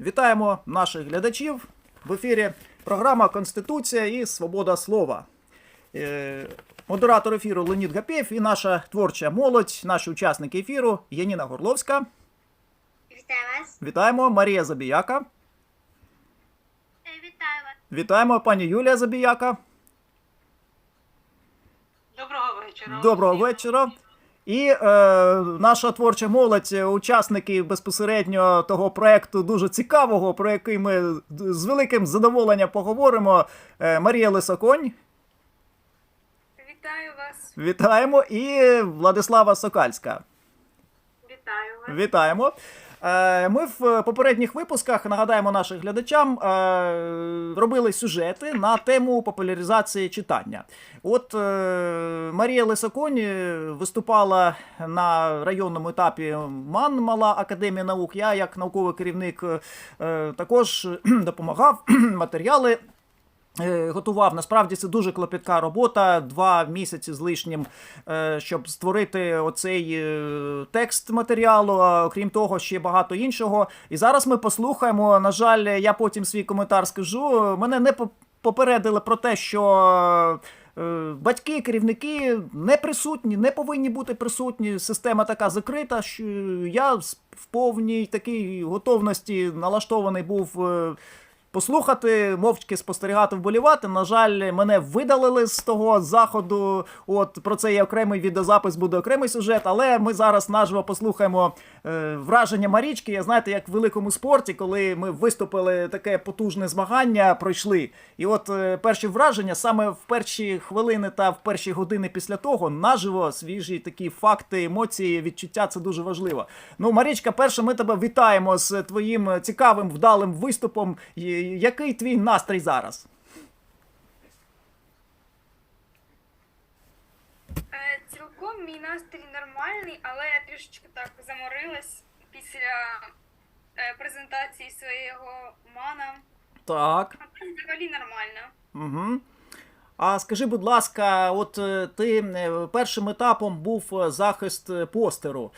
Вітаємо наших глядачів в ефірі. Програма Конституція і Свобода слова. Е, Модератор ефіру Леонід Гапєв і наша творча молодь, наші учасники ефіру Яніна Горловська. Вітаю вас. Вітаємо Марія Забіяка. Е, Вітаю вас. Вітаємо пані Юлія Забіяка. Доброго вечора. Доброго вечора. І е, наша творча молодь, е, учасники безпосередньо того проекту дуже цікавого, про який ми з великим задоволенням поговоримо. Е, Марія Лисоконь. Вітаю вас. Вітаємо. І Владислава Сокальська. Вітаю вас. Вітаємо. Е, Ми в попередніх випусках нагадаємо нашим глядачам, е, робили сюжети на тему популяризації читання. От е, Марія Лисоконь е, виступала на районному етапі МАН Мала Академія наук. Я, як науковий керівник, е, також допомагав матеріали Е, Готував насправді це дуже клопітка робота. Два місяці з лишнім, е, щоб створити оцей е, текст матеріалу. Окрім того, ще багато іншого. І зараз ми послухаємо. На жаль, я потім свій коментар скажу. Мене не по- попередили про те, що. е, Батьки, керівники не присутні, не повинні бути присутні. Система така закрита. що Я в повній такій готовності налаштований був е, послухати, мовчки спостерігати, вболівати. На жаль, мене видалили з того заходу. От про це є окремий відеозапис, буде окремий сюжет. Але ми зараз наживо послухаємо е, враження Марічки. Я знаєте, як в великому спорті, коли ми виступили таке потужне змагання, пройшли. І от е, перші враження саме в перші хвилини та в перші години після того наживо свіжі такі факти, емоції, відчуття це дуже важливо. Ну, Марічка, перше, ми тебе вітаємо з твоїм цікавим вдалим виступом. Який твій настрій зараз? Е, Цілком мій настрій нормальний, але я трішечки так заморилась після е, презентації свого мана. Так. Взагалі нормально. Угу. А скажи, будь ласка, от е, ти першим етапом був захист постеру.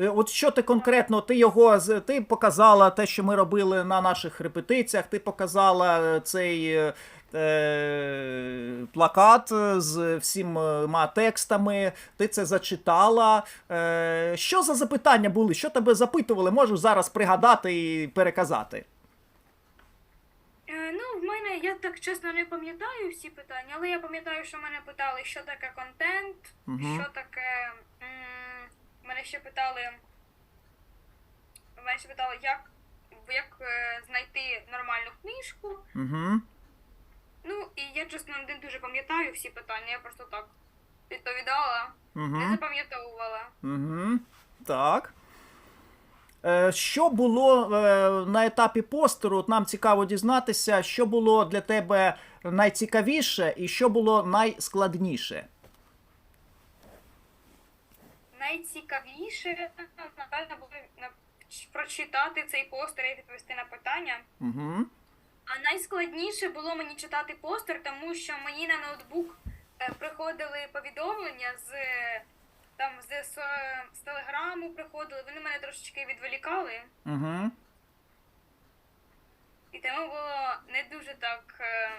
Е, От що ти конкретно, ти його ти показала те, що ми робили на наших репетиціях, ти показала е, цей е, е, плакат з всіма текстами, ти це зачитала. Е, що за запитання були? Що тебе запитували? Можеш зараз пригадати і переказати. Е, ну, в мене я так чесно не пам'ятаю всі питання, але я пам'ятаю, що мене питали, що таке контент, Мгм. що таке. м, Мене ще питали. Мене ще питали, як, як е, знайти нормальну книжку. Угу. Ну, і я чесно не дуже пам'ятаю всі питання, я просто так відповідала, не Угу. запам'ятовувала. Угу. Так. Е, Що було е, на етапі постеру? От нам цікаво дізнатися, що було для тебе найцікавіше і що було найскладніше. Найцікавіше, напевно, було прочитати цей постер і відповісти на питання. Угу. А найскладніше було мені читати постер, тому що мені на ноутбук е, приходили повідомлення з там з, з, з телеграму приходили, вони мене трошечки відволікали, Угу. і тому було не дуже так. е,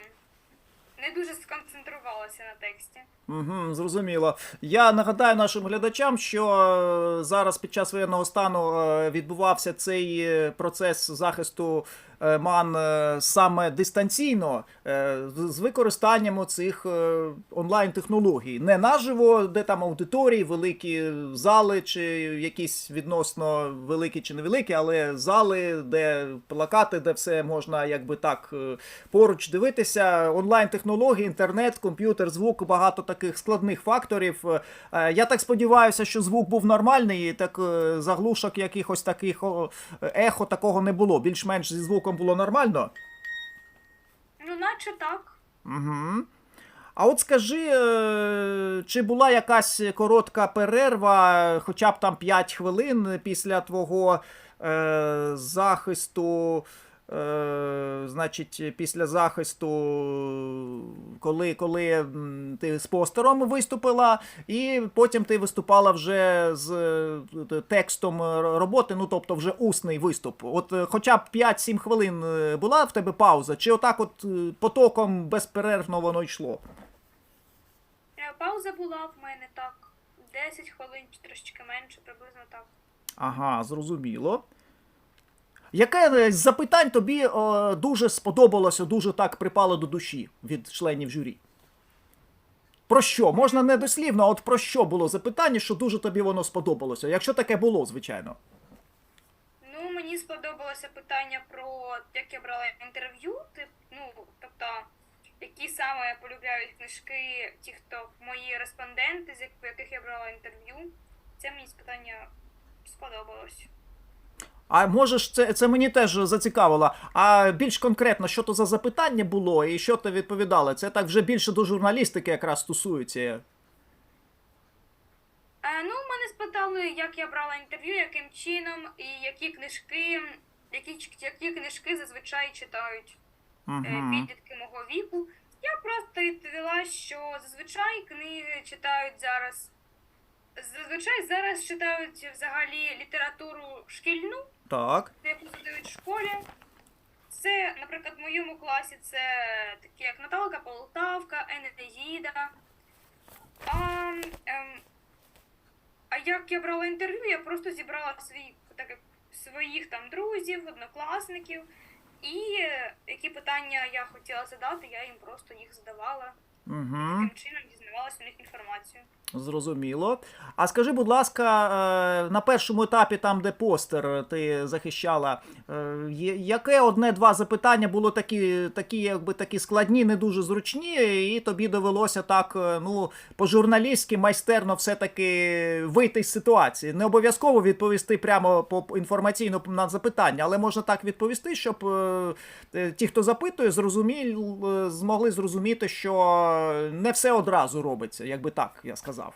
Не дуже сконцентрувалася на тексті. Угу, зрозуміло. Я нагадаю нашим глядачам, що е, зараз під час воєнного стану е, відбувався цей е, процес захисту МАН саме дистанційно з використанням цих онлайн-технологій. Не наживо, де там аудиторії, великі зали, чи якісь відносно великі чи невеликі, але зали, де плакати, де все можна якби так поруч дивитися. Онлайн-технології, інтернет, комп'ютер, звук, багато таких складних факторів. Е, Я так сподіваюся, що звук був нормальний, і так е, заглушок якихось таких ехо такого не було. Більш-менш зі звуком було нормально. Ну, наче так. Угу. А от скажи, е, чи була якась коротка перерва, хоча б там 5 хвилин після твого захисту значить, після захисту, коли, коли ти з постером виступила, і потім ти виступала вже з е, текстом е, роботи, ну тобто вже усний виступ. От е, хоча б 5-7 хвилин е, була в тебе пауза, чи отак от е, потоком безперервно воно йшло? Е, Пауза була в мене так. 10 хвилин чи трошечки менше, приблизно так. Ага, зрозуміло. Яке е, з запитань тобі е, дуже сподобалося, дуже так припало до душі від членів журі? Про що? Можна не дослівно, а от про що було запитання, що дуже тобі воно сподобалося? Якщо таке було, звичайно. Ну, мені сподобалося питання про як я брала інтерв'ю, ну, тобто, які саме полюбляють книжки, ті, хто мої респонденти, з яких я брала інтерв'ю. Це мені питання сподобалось. А можеш, це, це мені теж зацікавило. А більш конкретно, що то за запитання було і що ти відповідала? Це так вже більше до журналістики якраз стосується. Е, ну, мене спитали, як я брала інтерв'ю, яким чином, і які книжки, які, які книжки зазвичай читають е, Угу. підлітки мого віку. Я просто відповіла, що зазвичай книги читають зараз. Зазвичай зараз читають взагалі літературу шкільну, Так. яку задають в школі. Це, наприклад, в моєму класі це такі як Наталка Полтавка, Енеїда. А, ем, а як я брала інтерв'ю, я просто зібрала свій, так, своїх там друзів, однокласників. І е, які питання я хотіла задати, я їм просто їх задавала. Угу. Таким чином дізнавалася у них інформацію. Зрозуміло. А скажи, будь ласка, е, на першому етапі, там, де постер ти захищала, е, яке одне-два запитання було такі, такі, якби такі складні, не дуже зручні, і тобі довелося так, е, ну, по-журналістськи майстерно все-таки вийти з ситуації. Не обов'язково відповісти прямо по інформаційно на запитання, але можна так відповісти, щоб е, е, ті, хто запитує, зрозуміли, е, змогли зрозуміти, що не все одразу робиться, якби так я сказав.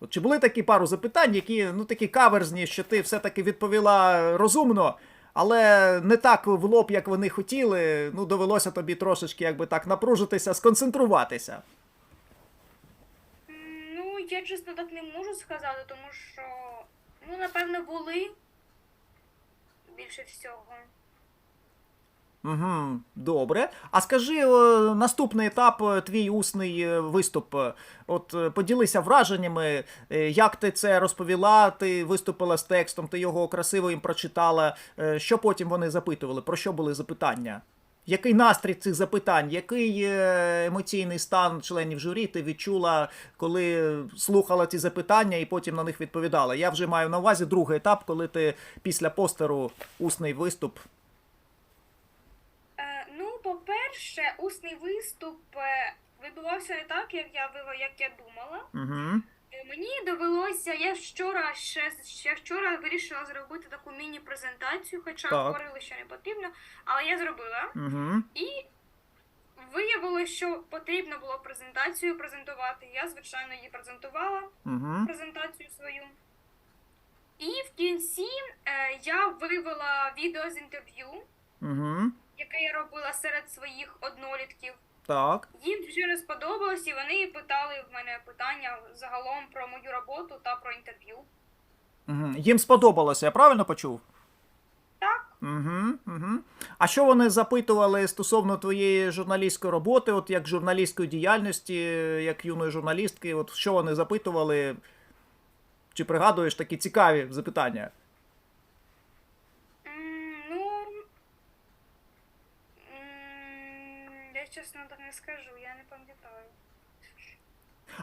От чи були такі пару запитань, які ну такі каверзні, що ти все-таки відповіла розумно, але не так в лоб, як вони хотіли. Ну, довелося тобі трошечки, якби так, напружитися, сконцентруватися. Ну, я чесно так не можу сказати, тому що, ну, напевно, були більше всього. Угу, добре. А скажи, е, наступний етап, е, твій усний е, виступ. От поділися враженнями, як ти це розповіла, ти виступила з текстом, ти його красиво їм прочитала. Що потім вони запитували? Про що були запитання? Який настрій цих запитань, який емоційний стан членів журі ти відчула, коли слухала ці запитання і потім на них відповідала? Я вже маю на увазі другий етап, коли ти після постеру усний виступ по-перше, усний виступ е, відбувався не так, як я як я думала. Угу. Мені довелося, я вчора ще ще вчора вирішила зробити таку міні-презентацію, хоча Так. говорили, що не потрібно, але я зробила. Угу. І виявилося, що потрібно було презентацію презентувати. Я, звичайно, її презентувала, Угу. презентацію свою. І в кінці е, я вивела відео з інтерв'ю, Угу. Яке я робила серед своїх однолітків. Так. Їм дуже не сподобалось, і вони питали в мене питання загалом про мою роботу та про інтерв'ю. Угу. Їм сподобалося, я правильно почув? Так, Угу. Угу. А що вони запитували стосовно твоєї журналістської роботи, от як журналістської діяльності, як юної журналістки? От що вони запитували? Чи пригадуєш такі цікаві запитання? м, ну м, я чесно не скажу, я не пам'ятаю.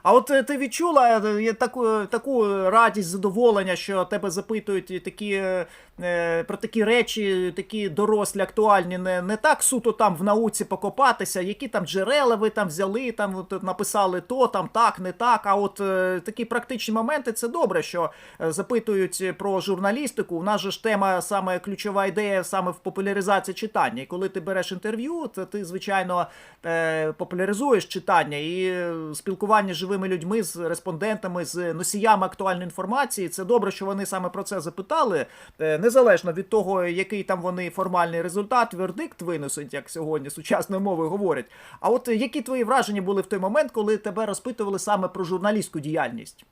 А от е, ти відчула е, таку, таку радість, задоволення, що тебе запитують такі, е, е, про такі речі, такі дорослі, актуальні, не, не так суто там в науці покопатися, які там джерела ви там взяли, там от, написали то, там так, не так. А от е, такі практичні моменти це добре, що е, запитують про журналістику. У нас же ж тема саме ключова ідея саме в популяризації читання. І коли ти береш інтерв'ю, то ти, звичайно, е, популяризуєш читання і е, спілкування живими людьми, з респондентами, з носіями актуальної інформації. Це добре, що вони саме про це запитали, Е, незалежно від того, який там вони формальний результат, вердикт винесуть, як сьогодні сучасною мовою говорять. А от е, які твої враження були в той момент, коли тебе розпитували саме про журналістську діяльність?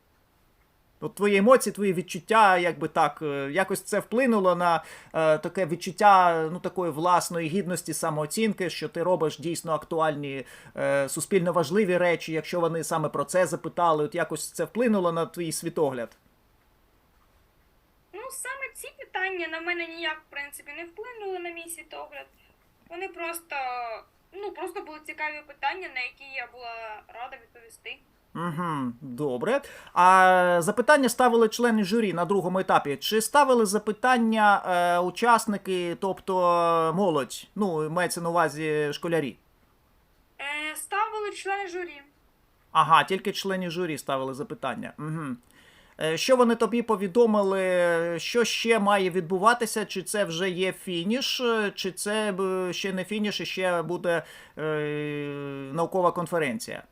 От твої емоції, твої відчуття, якби так, е, якось це вплинуло на е, таке відчуття ну такої власної гідності, самооцінки, що ти робиш дійсно актуальні, е, суспільно важливі речі, якщо вони саме про це запитали, от якось це вплинуло на твій світогляд. Ну, саме ці питання на мене ніяк, в принципі, не вплинули на мій світогляд. Вони просто, ну, просто були цікаві питання, на які я була рада відповісти. Угу, добре. А запитання ставили члени журі на другому етапі. Чи ставили запитання е, учасники, тобто е, молодь? Ну, мається на увазі школярі. Е, ставили члени журі. Ага, тільки члені журі ставили запитання. Угу. Що вони тобі повідомили, що ще має відбуватися? Чи це вже є фініш, е, чи це ще не фініш, і ще буде е, наукова конференція?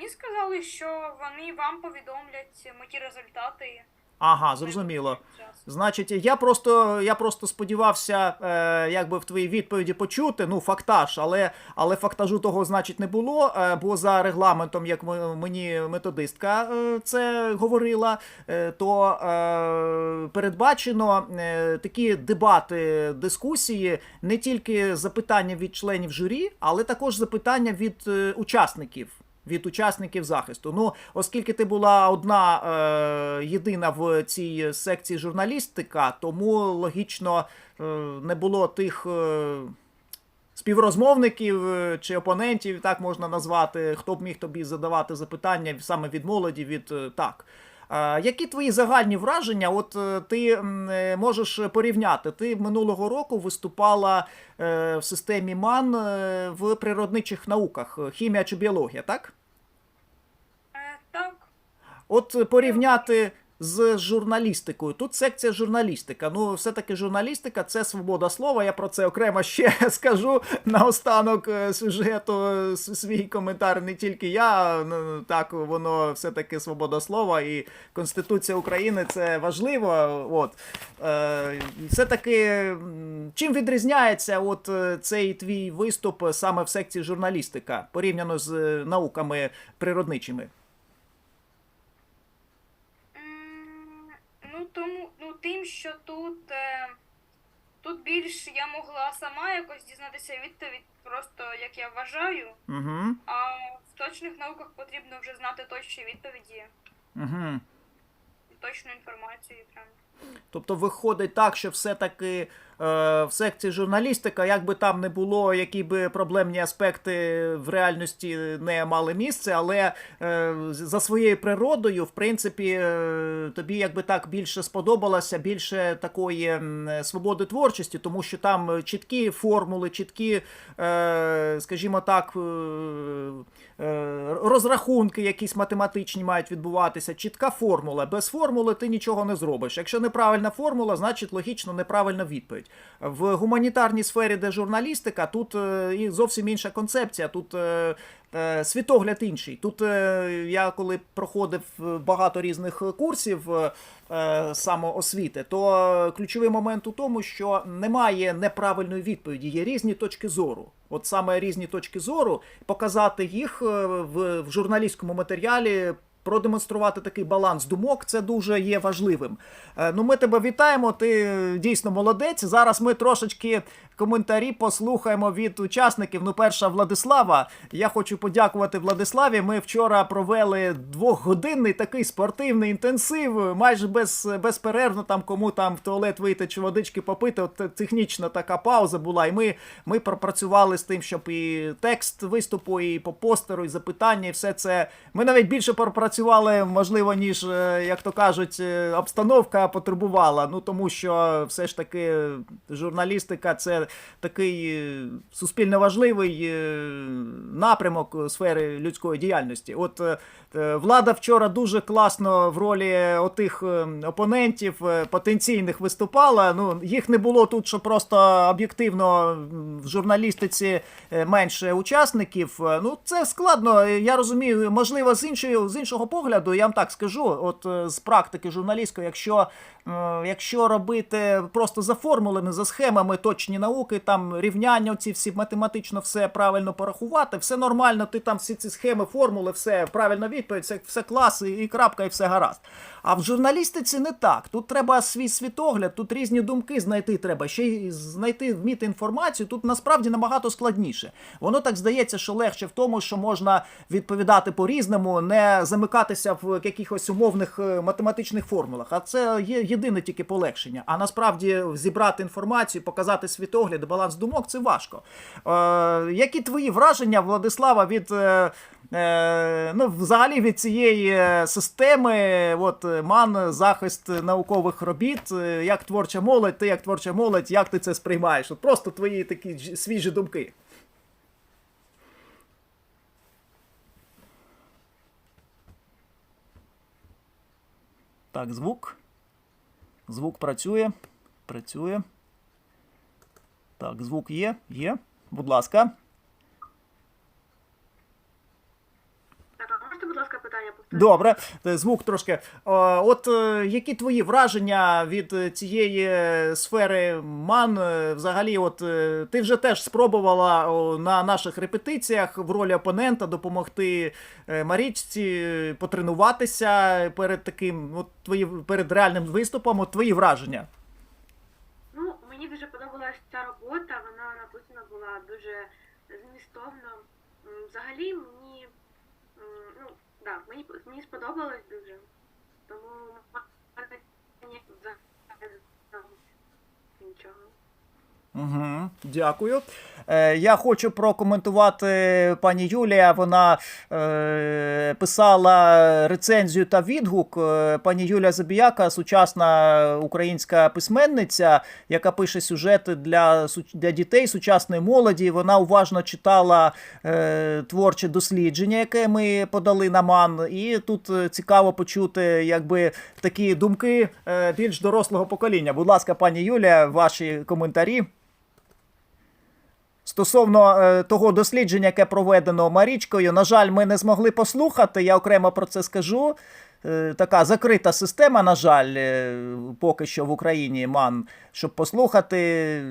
Мені сказали, що вони вам повідомлять мої результати. Ага, зрозуміло. Значить, я просто, я просто сподівався, е, якби в твоїй відповіді почути, ну, фактаж, але, але фактажу того, значить, не було, е, бо за регламентом, як ми- мені методистка е, це говорила, е, то е, передбачено е, такі дебати, дискусії, не тільки запитання від членів журі, але також запитання від е, учасників. Від учасників захисту. Ну, оскільки ти була одна е, єдина в цій секції журналістика, тому логічно е, не було тих е, співрозмовників е, чи опонентів, так можна назвати, хто б міг тобі задавати запитання саме від молоді, від е, так. Е, Які твої загальні враження? От ти можеш порівняти. Ти минулого року виступала в системі МАН в природничих науках, хімія чи біологія, так? От порівняти з журналістикою. Тут секція журналістика. Ну, все-таки журналістика це свобода слова. Я про це окремо ще скажу наостанок е, сюжету е, свій коментар. Не тільки я. ну, Так, воно все-таки свобода слова і Конституція України це важливо. От. Е, все-таки чим відрізняється от цей твій виступ саме в секції журналістика порівняно з науками природничими? Тим, що тут, е, тут більш я могла сама якось дізнатися відповідь, просто як я вважаю, Угу. а в точних науках потрібно вже знати точні відповіді, Угу. точну інформацію. Прям. Тобто виходить так, що все-таки в секції журналістика, як би там не було, які би проблемні аспекти в реальності не мали місце, але е, за своєю природою, в принципі, е, тобі якби так більше сподобалося, більше такої свободи творчості, тому що там чіткі формули, чіткі, е, скажімо так, е, е, розрахунки якісь математичні мають відбуватися, чітка формула. Без формули ти нічого не зробиш. Якщо неправильна формула, значить логічно неправильна відповідь. В гуманітарній сфері, де журналістика, тут е, і зовсім інша концепція. Тут е, е, світогляд інший. Тут я коли проходив багато різних курсів самоосвіти, то ключовий момент у тому, що немає неправильної відповіді, є різні точки зору. От саме різні точки зору, показати їх в журналістському матеріалі. Продемонструвати такий баланс думок це дуже є важливим. Е, Ну, ми тебе вітаємо. Ти е, дійсно молодець. Зараз ми трошечки коментарі послухаємо від учасників. Ну, перша Владислава. Я хочу подякувати Владиславі. Ми вчора провели двохгодинний такий спортивний інтенсив, майже без, безперервно там кому там в туалет вийти чи водички попити. От технічна така пауза була. І ми, ми пропрацювали з тим, щоб і текст виступу, і по постеру, і запитання, і все це. Ми навіть більше пропрацювали, можливо, ніж, е, як то кажуть, е, обстановка потребувала. Ну тому що все ж таки журналістика це такий е, суспільно важливий е, напрямок сфери людської діяльності. От е, Влада вчора дуже класно в ролі отих е, опонентів е, потенційних виступала. Ну, їх не було тут, що просто об'єктивно в журналістиці е, менше учасників. Е, Ну, це складно. Е, Я розумію, можливо, з іншої, з іншого погляду, я вам так скажу, от е, з практики журналістської, якщо, е, якщо робити просто за формулами, за схемами точні науки, там рівняння, ці всі математично все правильно порахувати, все нормально, ти там всі ці схеми, формули, все правильно відповідь, все, все клас, і, і крапка, і все гаразд. А в журналістиці не так. Тут треба свій світогляд, тут різні думки знайти треба, ще й знайти, вміти інформацію. Тут насправді набагато складніше. Воно так здається, що легше в тому, що можна відповідати по-різному, не замикатися в якихось умовних е, математичних формулах. А це є єдине тільки полегшення. А насправді зібрати інформацію, показати світогляд, баланс думок це важко. Е, які твої враження, Владислава, від. Е, ну, взагалі від цієї е, системи, от е, МАН, захист наукових робіт, як творча молодь, ти як творча молодь, як ти це сприймаєш? От просто твої такі свіжі думки. Так, звук. Звук працює. Працює. Так, звук є, є. Будь ласка. Так, а можете, будь ласка, питання повторити? Добре, Е, звук трошки. Е, От е, які твої враження від цієї сфери МАН? Взагалі, от ти вже теж спробувала на наших репетиціях в ролі опонента допомогти Марічці потренуватися перед таким, от твої перед реальним виступом. От твої враження. Ну, мені дуже подобалася ця робота, вона написана була дуже змістовно. Взагалі ну, да, мені, мені сподобалось дуже. Тому взагалі нічого. Угу, дякую. Е, я хочу прокоментувати пані Юлія. Вона е, писала рецензію та відгук. Е, Пані Юлія Забіяка, сучасна українська письменниця, яка пише сюжети для, для дітей, сучасної молоді. Вона уважно читала е, творче дослідження, яке ми подали на МАН. І тут е, цікаво почути якби такі думки е, більш дорослого покоління. Будь ласка, пані Юлія, ваші коментарі. Стосовно е, того дослідження, яке проведено Марічкою, на жаль, ми не змогли послухати. Я окремо про це скажу. Е, така закрита система, на жаль, е, поки що в Україні МАН, щоб послухати,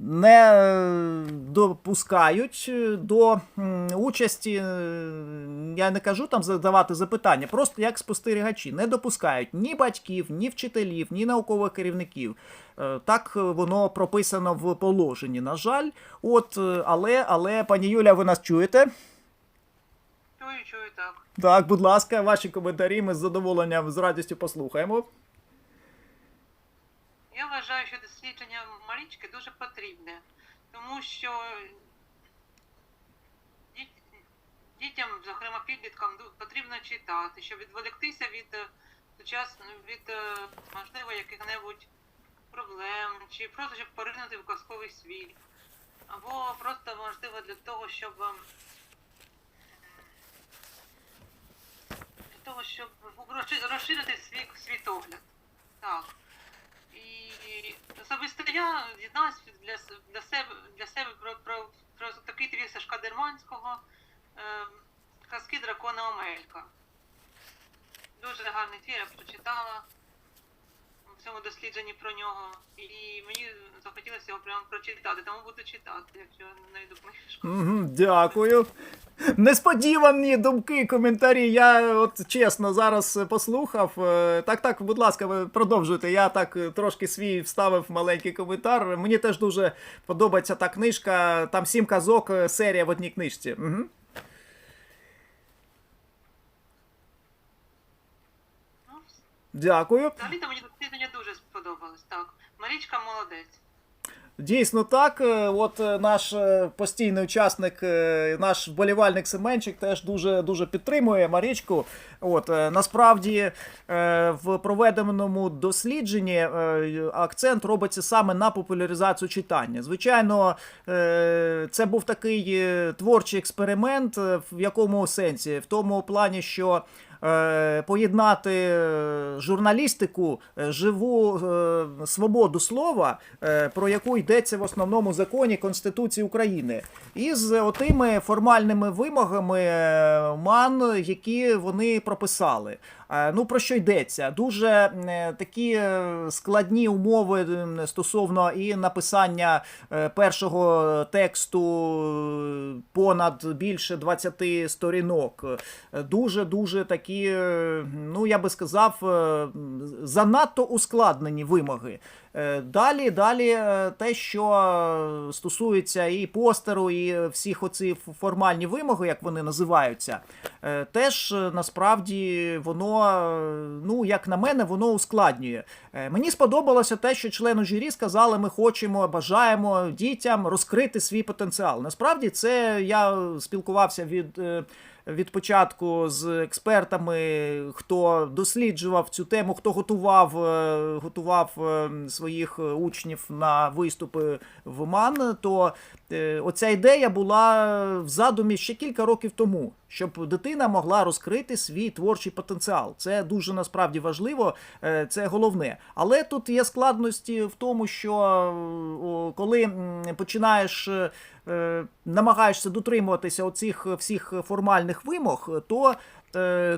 не е, допускають е, до участі. е, Я не кажу там задавати запитання, просто як спостерігачі. Не допускають ні батьків, ні вчителів, ні наукових керівників. Так воно прописано в положенні. На жаль, от, але, але, пані Юля, ви нас чуєте? Чую, чую, так. Так, будь ласка, ваші коментарі ми з задоволенням з радістю послухаємо. Вважаю, що дослідження Марічки дуже потрібне, тому що дітям, зокрема підліткам, потрібно читати, щоб відволіктися від е, від е, можливо яких-небудь проблем, чи просто щоб поринути в казковий світ, або просто можливо для того, щоб ем, для того, щоб розширити свій світогляд. Так. І особисто я дізналась для, для себе для себе про, про, про такий твір Сашка Дерманського е, Казки дракона Омелька. Дуже гарний твір, я прочитала цьому дослідженні про нього. І мені захотілося його прямо прочитати, тому буду читати, якщо знайду книжку. Мгм, Дякую. Несподівані думки, коментарі. Я от чесно зараз послухав. Е, Так, так, будь ласка, ви продовжуйте. Я так е, трошки свій вставив маленький коментар. Мені теж дуже подобається та книжка. Там сім казок, е, серія в одній книжці. Угу. Ну, Дякую. взагалі то мені дослідження дуже сподобалось. Так. Марічка молодець. Дійсно так. Е, От е, наш е, постійний учасник, наш вболівальник Семенчик теж дуже дуже підтримує Марічку. От насправді в проведеному дослідженні акцент робиться саме на популяризацію читання. Звичайно, це був такий творчий експеримент, в якому сенсі? В тому плані, що поєднати е, журналістику, е, живу е, свободу слова, е, про яку йдеться в основному законі Конституції України, із отими формальними вимогами е, МАН, які вони прописали. Е, Ну про що йдеться? Дуже е, такі е, складні умови стосовно і написання першого тексту понад більше 20 сторінок. Дуже дуже такі, ну я би сказав, занадто ускладнені вимоги. Е, Далі, далі е, те, що стосується і постеру, і всіх оці формальні вимоги, як вони називаються, е, теж насправді воно, ну як на мене, воно ускладнює. Мені сподобалося те, що члени журі сказали, ми хочемо, бажаємо дітям розкрити свій потенціал. Насправді, це я спілкувався від. Від початку з експертами, хто досліджував цю тему, хто готував, е, готував е, своїх е, учнів на виступи в МАН, то оця ідея була в задумі ще кілька років тому, щоб дитина могла розкрити свій творчий потенціал. Це дуже насправді важливо, е, це головне. Але тут є складності в тому, що е, коли починаєш. е, намагаєшся дотримуватися оцих всіх формальних вимог, то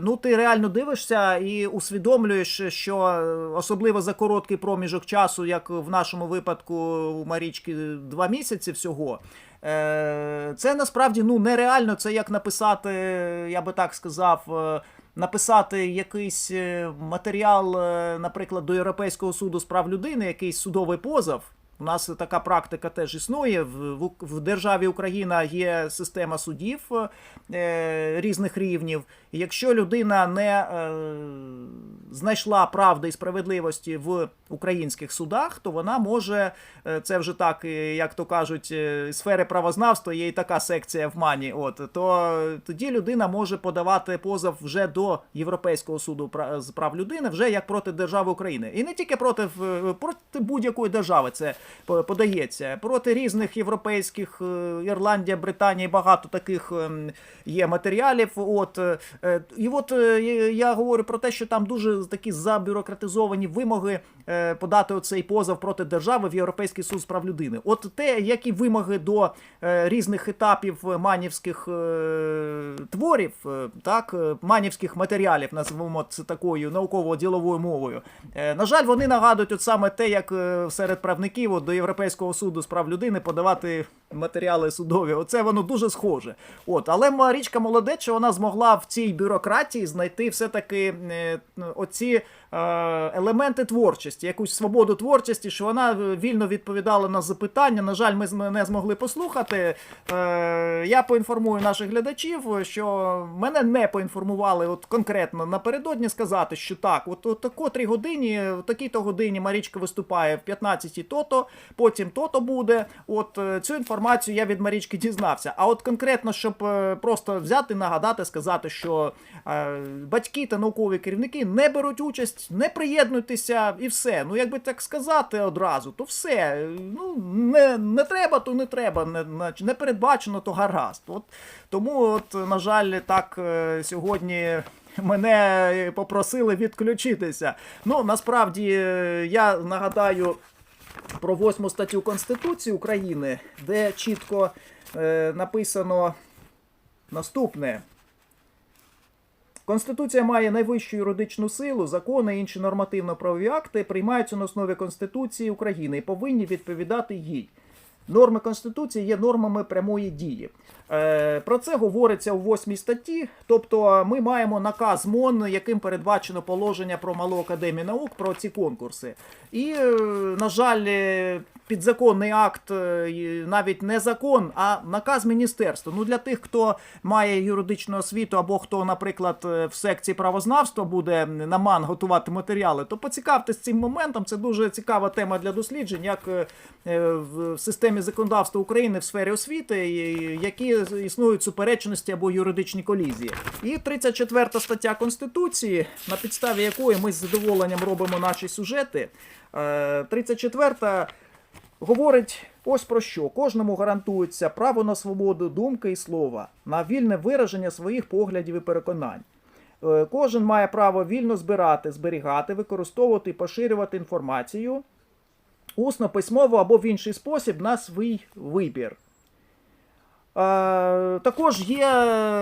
ну, ти реально дивишся і усвідомлюєш, що е, особливо за короткий проміжок часу, як в нашому випадку у Марічки два місяці всього. е, Це насправді ну, нереально. Це як написати, я би так сказав. е, Написати якийсь е, матеріал, е, наприклад, до Європейського суду з прав людини, якийсь судовий позов. У нас така практика теж існує. В, в, державі Україна є система судів е, різних рівнів. Якщо людина не е, знайшла правди і справедливості в українських судах, то вона може, е, це вже так, е, як то кажуть, е, сфери правознавства, є і така секція в мані. От то тоді людина може подавати позов вже до Європейського суду з прав людини, вже як проти держави України. І не тільки проти, проти будь-якої держави це подається, проти різних європейських Ірландія, Британія, багато таких ем, є матеріалів. От і от я говорю про те, що там дуже такі забюрократизовані вимоги е, подати оцей позов проти держави в Європейський суд з прав людини. От те, які вимоги до е, різних етапів манівських е, творів, так, манівських матеріалів, називаємо це такою науково-діловою мовою. На жаль, вони нагадують от саме те, як серед правників от, до Європейського суду з прав людини подавати матеріали судові. Оце воно дуже схоже. От, але Марічка молодець, вона змогла в цій бюрократії знайти все-таки е, оці е, елементи творчості, якусь свободу творчості, що вона е, вільно відповідала на запитання. На жаль, ми не змогли послухати. Е, я поінформую наших глядачів, що мене не поінформували от конкретно напередодні сказати, що так, от, о котрій годині, в такій-то годині Марічка виступає в 15-й то-то, потім то-то буде. От цю інформацію я від Марічки дізнався. А от конкретно, щоб просто взяти, нагадати, сказати, що батьки та наукові керівники не беруть участь, не приєднуйтеся і все. Ну, якби так сказати одразу, то все. Ну, не, не треба, то не треба, не, не- передбачено, то гаразд. От, тому, от, на жаль, так е, сьогодні. Мене попросили відключитися. Ну, насправді, е, я нагадаю про восьму статтю Конституції України, де чітко е, написано наступне. Конституція має найвищу юридичну силу, закони і інші нормативно-правові акти приймаються на основі Конституції України і повинні відповідати їй. Норми Конституції є нормами прямої дії. Е, про це говориться у 8 статті. Тобто ми маємо наказ МОН, яким передбачено положення про малу академію наук про ці конкурси. І, е, на жаль, е, підзаконний акт, е, навіть не закон, а наказ міністерства. Ну для тих, хто має юридичну освіту, або хто, наприклад, е, в секції правознавства буде на МАН готувати матеріали, то поцікавтесь цим моментом. Це дуже цікава тема для досліджень, як е, в системі законодавства України в сфері освіти, які існують суперечності або юридичні колізії. І 34 стаття Конституції, на підставі якої ми з задоволенням робимо наші сюжети. Е, 34 говорить ось про що: кожному гарантується право на свободу думки і слова, на вільне вираження своїх поглядів і переконань. Е, Кожен має право вільно збирати, зберігати, використовувати і поширювати інформацію усно, письмово або в інший спосіб на свій вибір. Е, також є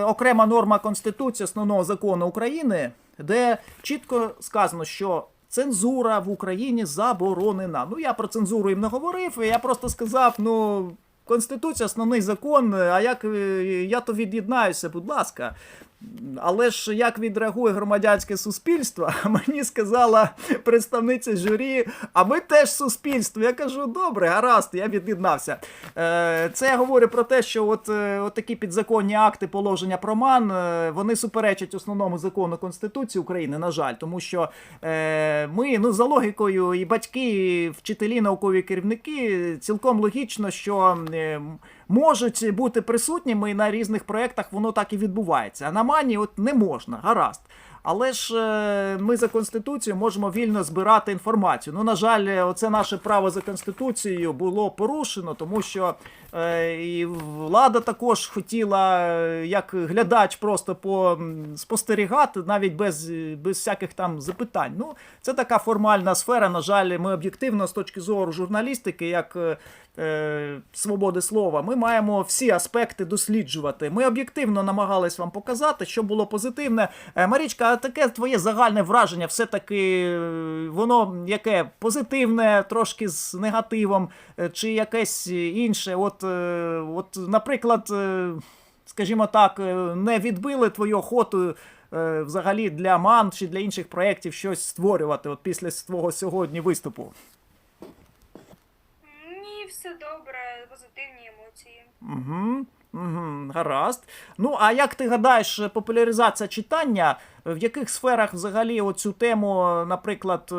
окрема норма Конституції основного закону України, де чітко сказано, що цензура в Україні заборонена. Ну, я про цензуру їм не говорив, я просто сказав: ну, Конституція основний закон, а як е, я то від'єднаюся, будь ласка. Але ж як відреагує громадянське суспільство, мені сказала представниця журі, а ми теж суспільство. Я кажу, добре, гаразд, я від'єднався. Е, Це я говорю про те, що от, е, от такі підзаконні акти положення про МАН, е, вони суперечать основному закону Конституції України, на жаль, тому що ми, ну, за логікою, і батьки, і вчителі, наукові керівники, цілком логічно, що можуть бути присутніми і на різних проєктах, воно так і відбувається. А на мані от не можна, гаразд. Але ж е, ми за конституцією можемо вільно збирати інформацію. Ну, на жаль, оце наше право за конституцією було порушено, тому що е, і влада також хотіла, е, як глядач, просто по спостерігати, навіть без, без всяких там запитань. Ну, це така формальна сфера. На жаль, ми об'єктивно з точки зору журналістики, як е, свободи слова, ми маємо всі аспекти досліджувати. Ми об'єктивно намагались вам показати, що було позитивне. Е, Марічка, а таке твоє загальне враження, все-таки е, воно яке позитивне, трошки з негативом, е, чи якесь інше. От, е, от наприклад, е, скажімо так, е, не відбили твою охоту. е, Взагалі для МАН чи для інших проєктів щось створювати от після твого сьогодні виступу. Все добре, позитивні емоції. Угу, угу, гаразд. Ну, а як ти гадаєш, популяризація читання, в яких сферах взагалі оцю тему, наприклад, е,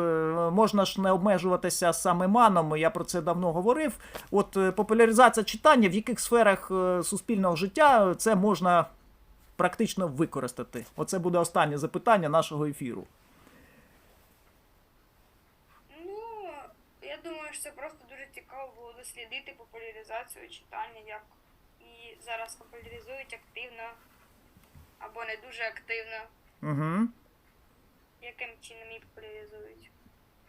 можна ж не обмежуватися саме маном, я про це давно говорив. От е, популяризація читання, в яких сферах е, суспільного життя це можна практично використати? Оце буде останнє запитання нашого ефіру. Ну, я думаю, що це просто дуже слідити популяризацію читання, як і зараз популяризують активно або не дуже активно, Угу. яким чином її популяризують.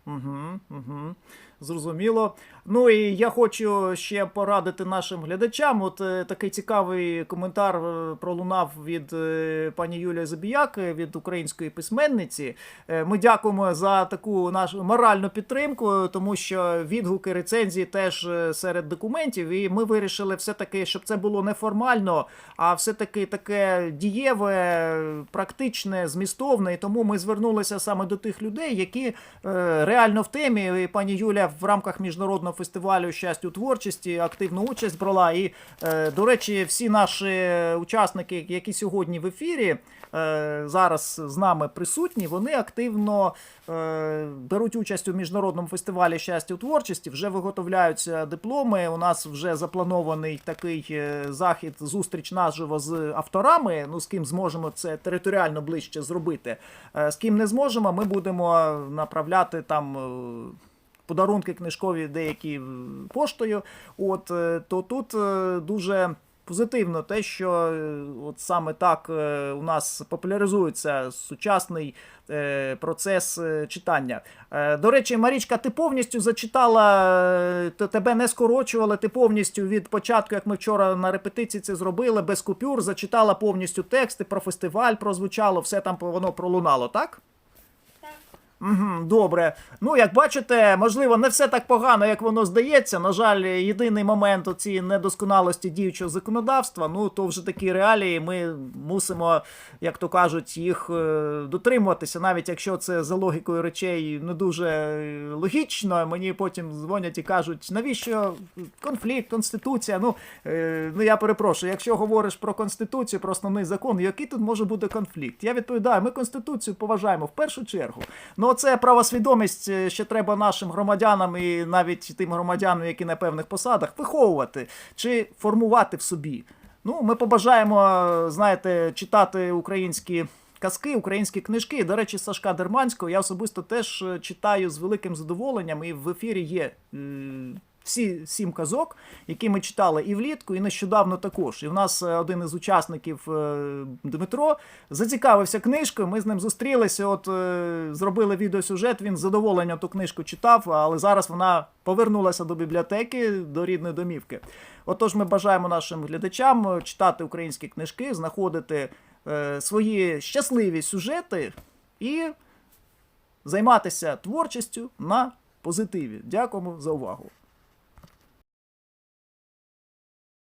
Угу, угу. Зрозуміло. Ну і я хочу ще порадити нашим глядачам. От е, такий цікавий коментар е, пролунав від е, пані Юлії Забіяк, е, від української письменниці. Е, ми дякуємо за таку нашу моральну підтримку, тому що відгуки рецензії теж е, серед документів. І ми вирішили все-таки, щоб це було не формально, а все-таки таке дієве, практичне, змістовне. І тому ми звернулися саме до тих людей, які е, реально в темі. І пані Юля в рамках міжнародного фестивалю щастя у творчості активну участь брала. І, е, до речі, всі наші учасники, які сьогодні в ефірі. е, Зараз з нами присутні, вони активно е, беруть участь у міжнародному фестивалі щастя у творчості. Вже виготовляються дипломи. У нас вже запланований такий захід, зустріч наживо з авторами. Ну з ким зможемо це територіально ближче зробити. З ким не зможемо, ми будемо направляти там. Подарунки книжкові деякі поштою. От е, то тут е, дуже позитивно те, що е, от саме так у нас популяризується сучасний процес читання. До речі, Марічка, ти повністю зачитала, тебе не скорочували, ти повністю від початку, як ми вчора на репетиції це зробили, без купюр, зачитала повністю тексти про фестиваль, прозвучало, все там воно пролунало, так? Угу, добре. Ну, як бачите, можливо, не все так погано, як воно здається. На жаль, єдиний момент у цій недосконалості діючого законодавства, ну то вже такі реалії. Ми мусимо, як то кажуть, їх е, дотримуватися, навіть якщо це за логікою речей не дуже е, логічно. Мені потім дзвонять і кажуть, навіщо конфлікт, конституція. Ну, е, ну я перепрошую, якщо говориш про конституцію, про основний закон, який тут може бути конфлікт? Я відповідаю, ми конституцію поважаємо в першу чергу. Ну, це правосвідомість ще треба нашим громадянам і навіть тим громадянам, які на певних посадах, виховувати чи формувати в собі. Ну, ми побажаємо, е, знаєте, читати українські. Казки, українські книжки. До речі, Сашка Дерманського я особисто теж е, читаю з великим задоволенням, і в ефірі є всі сім казок, які ми читали і влітку, і нещодавно також. І в нас е, один із учасників е, Дмитро зацікавився книжкою. Ми з ним зустрілися. От е, зробили відеосюжет. Він з задоволенням ту книжку читав, але зараз вона повернулася до бібліотеки, до рідної домівки. Отож, ми бажаємо нашим глядачам читати українські книжки, знаходити свої щасливі сюжети і займатися творчістю на позитиві. Дякуємо за увагу.